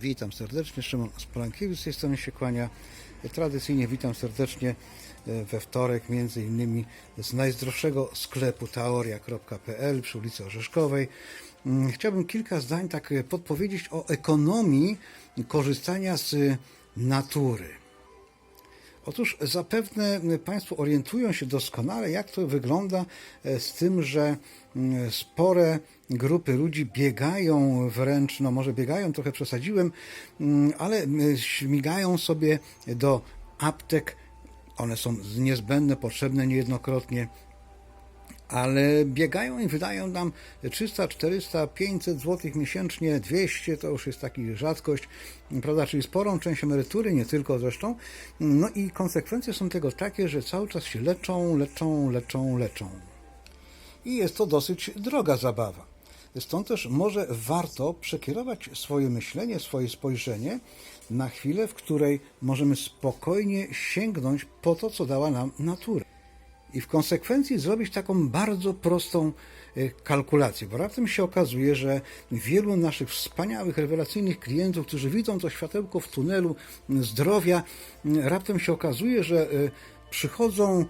Witam serdecznie, Szymon Spolankiewicz z tej strony się kłania. Tradycyjnie witam serdecznie e, we wtorek, między innymi z najzdrowszego sklepu teoria.pl przy ulicy Orzeszkowej. Mm, Chciałbym kilka zdań tak e, podpowiedzieć o ekonomii korzystania z natury. Otóż zapewne Państwo orientują się doskonale, jak to wygląda e, z tym, że mm, spore grupy ludzi biegają wręcz, no może biegają, trochę przesadziłem, mm, ale śmigają sobie do aptek. One są niezbędne, potrzebne niejednokrotnie ale biegają i wydają nam 300, 400, 500 zł miesięcznie, 200 to już jest taki rzadkość, prawda, czyli sporą część emerytury, nie tylko zresztą. No i konsekwencje są tego takie, że cały czas się leczą, leczą, leczą, leczą. I jest to dosyć droga zabawa. Stąd też może warto przekierować swoje myślenie, swoje spojrzenie na chwilę, w której możemy spokojnie sięgnąć po to, co dała nam natura i w konsekwencji zrobić taką bardzo prostą e, kalkulację, bo raptem się okazuje, że wielu naszych wspaniałych, rewelacyjnych klientów, którzy widzą to światełko w tunelu zdrowia, raptem się okazuje, że e, przychodzą,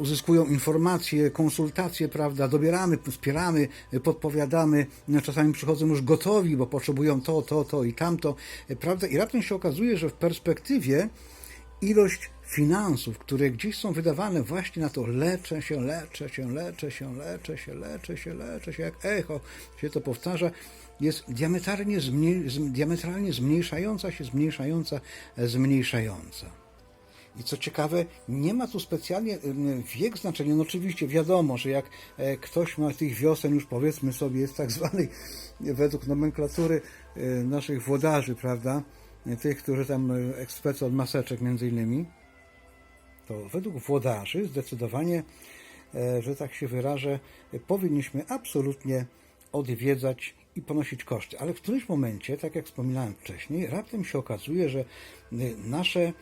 uzyskują informacje, konsultacje, prawda, dobieramy, wspieramy, podpowiadamy, czasami przychodzą już gotowi, bo potrzebują to, to, to i tamto, e, prawda, i raptem się okazuje, że w perspektywie ilość finansów, które gdzieś są wydawane właśnie na to leczę się, leczę się, leczę się, leczę się, leczę się, leczę się, jak echo się to powtarza, jest diametralnie, zmniej, diametralnie zmniejszająca się, zmniejszająca, e, zmniejszająca. I co ciekawe, nie ma tu specjalnie wiek znaczenia. No oczywiście wiadomo, że jak e, ktoś ma tych wiosen już powiedzmy sobie jest tak zwanej według nomenklatury e, naszych włodarzy, prawda, tych, którzy tam e, eksperci od maseczek między innymi, to według włodarzy zdecydowanie, e, że tak się wyrażę, powinniśmy absolutnie odwiedzać i ponosić koszty. Ale w którymś momencie, tak jak wspominałem wcześniej, raptem się okazuje, że e, nasze, e,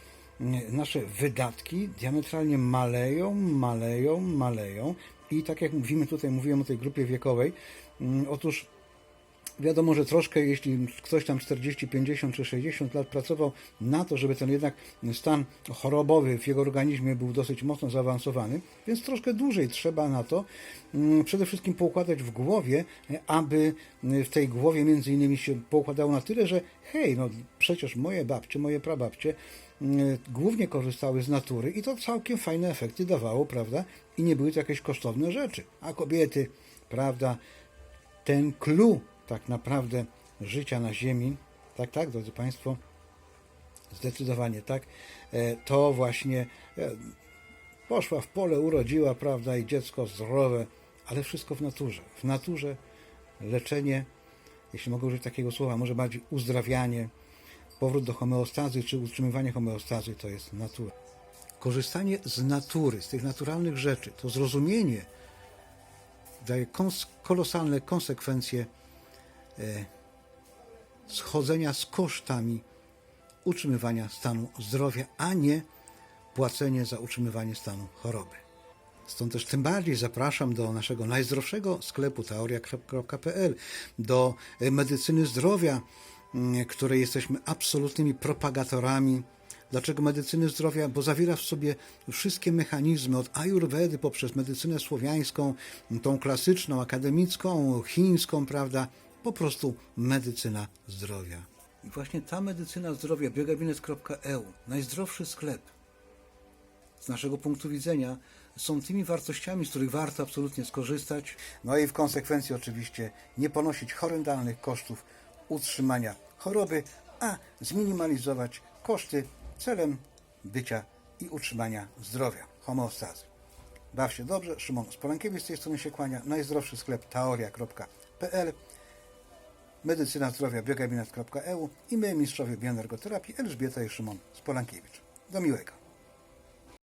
nasze wydatki diametralnie maleją, maleją, maleją. I tak jak mówimy tutaj, mówiłem o tej grupie wiekowej, mm, otóż Wiadomo, że troszkę, jeśli ktoś tam 40, 50 czy 60 lat pracował na to, żeby ten jednak stan chorobowy w jego organizmie był dosyć mocno zaawansowany, więc troszkę dłużej trzeba na to mm, przede wszystkim poukładać w głowie, aby w tej głowie między innymi się poukładało na tyle, że hej, no przecież moje babcie, moje prababcie mm, głównie korzystały z natury i to całkiem fajne efekty dawało, prawda? I nie były to jakieś kosztowne rzeczy. A kobiety, prawda, ten clue tak naprawdę życia na Ziemi, tak, tak, drodzy Państwo, zdecydowanie tak, e, to właśnie e, poszła w pole, urodziła, prawda, i dziecko zdrowe, ale wszystko w naturze. W naturze leczenie, jeśli mogę użyć takiego słowa, może bardziej uzdrawianie, powrót do homeostazy, czy utrzymywanie homeostazy, to jest natura. Korzystanie z natury, z tych naturalnych rzeczy, to zrozumienie daje kolosalne konsekwencje schodzenia z kosztami utrzymywania stanu zdrowia, a nie płacenie za utrzymywanie stanu choroby. Stąd też tym bardziej zapraszam do naszego najzdrowszego sklepu teoria.pl, do e, medycyny zdrowia, m, której jesteśmy absolutnymi propagatorami. Dlaczego medycyny zdrowia? Bo zawiera w sobie wszystkie mechanizmy od ajurwedy poprzez medycynę słowiańską, tą klasyczną, akademicką, chińską, prawda? Po prostu medycyna zdrowia. I właśnie ta medycyna zdrowia, biogabinet.eu, najzdrowszy sklep, z naszego punktu widzenia są tymi wartościami, z których warto absolutnie skorzystać. No i w konsekwencji oczywiście nie ponosić horrendalnych kosztów utrzymania choroby, a zminimalizować koszty celem bycia i utrzymania zdrowia, homeostazy. Baw się dobrze, Szymon Spolankiewicz z tej strony się kłania, najzdrowszy sklep teoria.pl medycyna zdrowia biogabinet.eu i my, mistrzowie bioenergoterapii Elżbieta i Szymon Spolankiewicz. Do miłego.